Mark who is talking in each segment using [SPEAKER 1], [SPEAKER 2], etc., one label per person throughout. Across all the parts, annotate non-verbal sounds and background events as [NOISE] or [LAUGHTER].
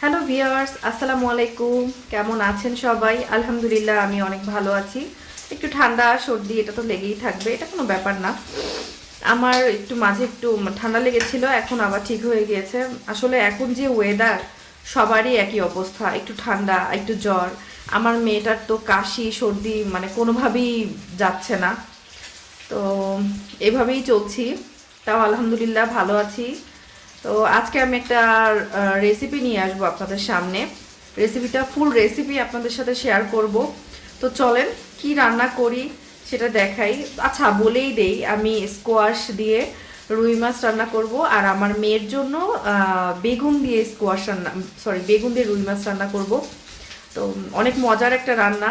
[SPEAKER 1] Hello viewers আসসালামু আলাইকুম কেমন আছেন সবাই? আলহামদুলিল্লাহ, আমি অনেক ভালো আছি। একটু ঠান্ডা, সর্দি, এটা তো লেগেই থাকবে। এটা কোনো ব্যাপার না। আমার একটু মাঝে একটু ঠান্ডা লেগেছিল, এখন আবার ঠিক হয়ে গিয়েছে। আসলে এখন যে ওয়েদার সবারই একই অবস্থা। একটু ঠান্ডা, একটু জ্বর। আমার মেয়েটার তো কাশি, সর্দি মানে কোনোভাবেই যাচ্ছে না। তো, এভাবেই চলছি। তাও আলহামদুলিল্লাহ ভালো আছি। তো আজকে আমি একটা রেসিপি নিয়ে আসব আপনাদের সামনে। রেসিপিটা ফুল রেসিপি আপনাদের সাথে শেয়ার করব। তো চলেন, কি রান্না করি সেটা দেখাই। আচ্ছা বলেই দেই, আমি স্কোয়াশ দিয়ে রুই মাছ রান্না করব। আর আমার মেয়ের জন্য বেগুন দিয়ে স্কোয়াশ রান্না সরি বেগুন দিয়ে রুই মাছ রান্না করব। তো অনেক মজার একটা রান্না।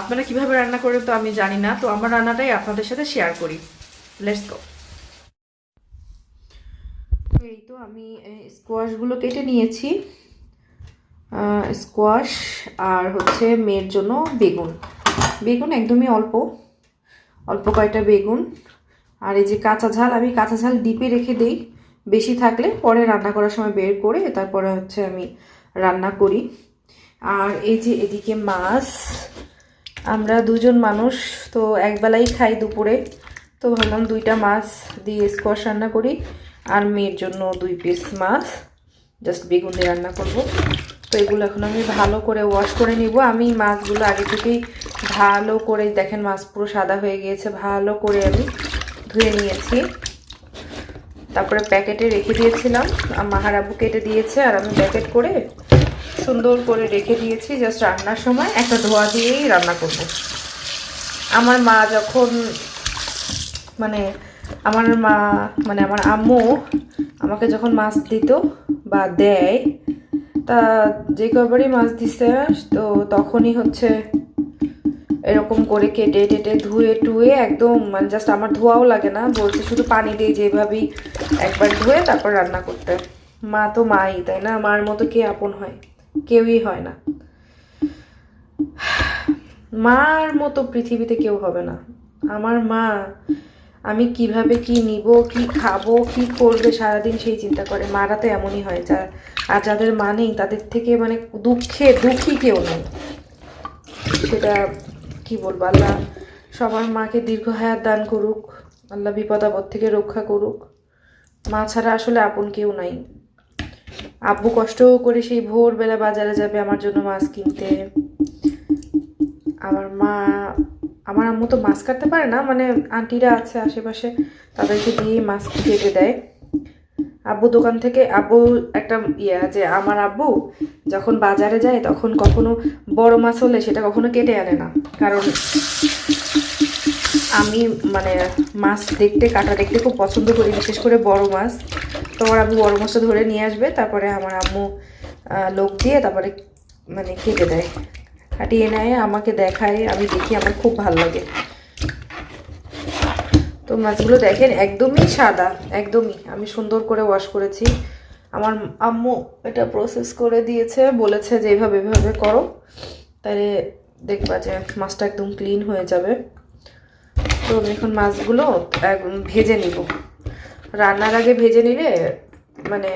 [SPEAKER 1] আপনারা কীভাবে রান্না করেন তো আমি জানি না। তো আমার রান্নাটাই আপনাদের সাথে শেয়ার করি। লেটস গো তো এই তো আমি স্কোয়াশগুলো কেটে নিয়েছি। স্কোয়াশ আর হচ্ছে মেয়ের জন্য বেগুন। বেগুন একদমই অল্প অল্প কয়টা বেগুন। আর এই যে কাঁচা ঝাল, আমি কাঁচা ঝাল ডিপে রেখে দেই। বেশি থাকলে পরে রান্না করার সময় বের করে তারপরে হচ্ছে আমি রান্না করি। আর এই যে এদিকে মাছ, আমরা দুজন মানুষ, তো একবেলাই খাই দুপুরে। তো ভাবলাম দুইটা মাছ দিয়ে স্কোয়াশ রান্না করি। আর মেয়ের জন্য দুই পিস মাছ জাস্ট বেগুন দিয়ে রান্না করব। তো এগুলো এখন আমি ভালো করে ওয়াশ করে নিব। আমি মাছগুলো আগে থেকেই ভালো করে, দেখেন মাছ পুরো সাদা হয়ে গিয়েছে, ভালো করে আমি ধুয়ে নিয়েছি। তারপরে প্যাকেটে রেখে দিয়েছিলাম। আর মাহারাবু কেটে দিয়েছে, আর আমি প্যাকেট করে সুন্দর করে রেখে দিয়েছি জাস্ট রান্নার সময় একটা ধোয়া দিয়েই রান্না করব। আমার মা যখন মানে আমার মা মানে আমার আম্মু আমাকে যখন মাছ দিত বা দেয়, তা যে কবারই মাছ দিছে, তো তখনই হচ্ছে এরকম করে কেটে, টেটে, ধুয়ে, টুয়ে একদম মানে জাস্ট আমার ধোয়াও লাগে না, বলছে শুধু পানি দিয়ে যেভাবেই একবার ধুয়ে তারপর রান্না করতে। মা তো মাই, তাই না? মার মতো কে আপন হয়? কেউই হয় না। [SIGHS] মার মতো পৃথিবীতে কেউ হবে না। আমার মা আমি কীভাবে কি নিব, কি খাব, কি করবে সারাদিন সেই চিন্তা করে। মারা তো এমনই হয়, যা, আর যাদের মা নেই, তাদের থেকে মানে দুঃখে, দুঃখী কেউ নেই। সেটা কি বলব, আল্লাহ সবার মাকে দীর্ঘ হায়াত দান করুক, আল্লাহ বিপদ আপদ থেকে রক্ষা করুক। মা ছাড়া আসলে আপন কেউ নাই। আব্বু কষ্ট করে সেই ভোরবেলা বাজারে যাবে আমার জন্য মাছ কিনতে। আমার মা আমার আম্মু তো মাছ কাটতে পারে না মানে আন্টিরা আছে আশেপাশে, তাদেরকে দিয়ে মাছ কেটে দেয়। আব্বু দোকান থেকে, আব্বু একটা ইয়ে যে আমার আব্বু যখন বাজারে যায় তখন কখনো বড় মাছ হলে সেটা কখনো কেটে আনে না। কারণ আমি মানে মাছ দেখতে, কাটা দেখতে খুব পছন্দ করি, বিশেষ করে বড় মাছ। তো আমার আব্বু বড় মাছটা ধরে নিয়ে আসবে, তারপরে আমার আম্মু লোক দিয়ে তারপরে মানে কেটে দেয়। কাটিয়ে নেয়, আমাকে দেখায়, আমি দেখি আমার খুব ভালো লাগে। তো মাছগুলো দেখেন, একদমই সাদা, একদমই। আমি সুন্দর করে ওয়াশ করেছি। আমার আম্মু এটা প্রসেস করে দিয়েছে, বলেছে যে এভাবে এভাবে করো। তাহলে দেখবা যে মাছটা একদম ক্লিন হয়ে যাবে। তো আমি এখন মাছগুলো ভেজে নিব। রান্নার আগে ভেজে নিলে মানে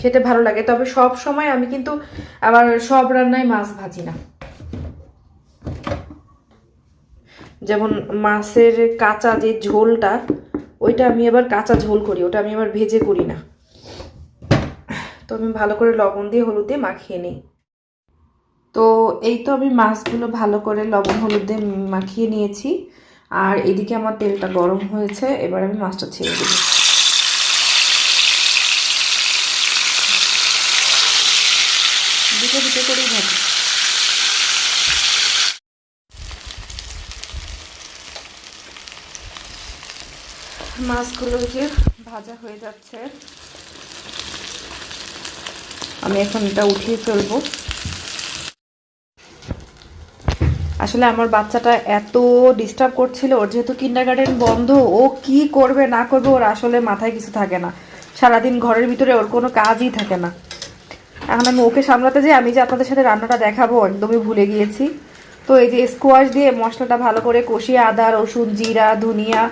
[SPEAKER 1] খেতে ভালো লাগে। তবে সব সময় আমি কিন্তু আবার সব রান্নায় মাছ ভাজি না। যেমন মাছের কাঁচা যে ঝোলটা, ওইটা আমি আবার কাঁচা ঝোল করি, ওটা আমি আবার ভেজে করি না। তো আমি ভালো করে লবণ দিয়ে হলুদ দিয়ে মাখিয়ে নিই। তো এই তো আমি মাছগুলো ভালো করে লবণ হলুদ দিয়ে মাখিয়ে নিয়েছি। আর এদিকে আমার তেলটা গরম হয়েছে, এবার আমি মাছটা ছেড়ে দেবো দুটো দুটো করেই ভাজি মাছগুলো যে ভাজা হয়ে যাচ্ছে, আমি এখন এটা উঠিয়ে ফেলব। আসলে আমার বাচ্চাটা এত ডিস্টার্ব করছিল, ওর যেহেতু কিন্ডার গার্ডেন বন্ধ, ও কি করবে না করবে ওর আসলে মাথায় কিছু থাকে না। সারাদিন ঘরের ভিতরে ওর কোনো কাজই থাকে না। এখন আমি ওকে সামলাতে যে আমি যে আপনাদের সাথে রান্নাটা দেখাবো, একদমই ভুলে গিয়েছি। তো এই যে স্কোয়াশ দিয়ে মশলাটা ভালো করে কষিয়ে আদা, রসুন, জিরা, ধনিয়া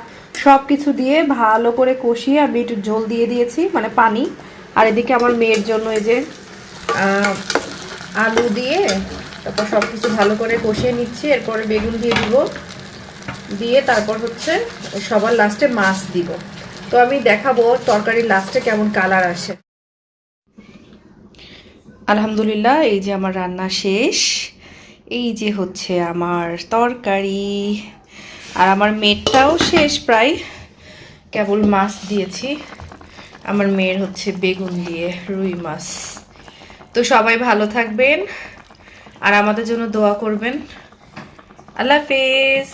[SPEAKER 1] সব কিছু দিয়ে ভালো করে কষিয়ে আমি একটু ঝোল দিয়ে দিয়েছি মানে পানি। আর এদিকে আমার মেয়ের জন্য এই যে আলু দিয়ে তারপর সব কিছু ভালো করে কষিয়ে নিচ্ছি, এরপরে বেগুন দিয়ে দিব। দিয়ে তারপর হচ্ছে সবার লাস্টে মাছ দিব। তো আমি দেখাবো তরকারির লাস্টে কেমন কালার আসে। আলহামদুলিল্লাহ, এই যে আমার রান্না শেষ, এই যে হচ্ছে আমার তরকারি। আর আমার মেটটাও শেষ প্রায়, কেবল মাছ দিয়েছি। আমার মেয়ের হচ্ছে বেগুন দিয়ে রুই মাছ। তো সবাই ভালো থাকবেন, আর আমাদের জন্য দোয়া করবেন। আল্লাহ হাফেজ।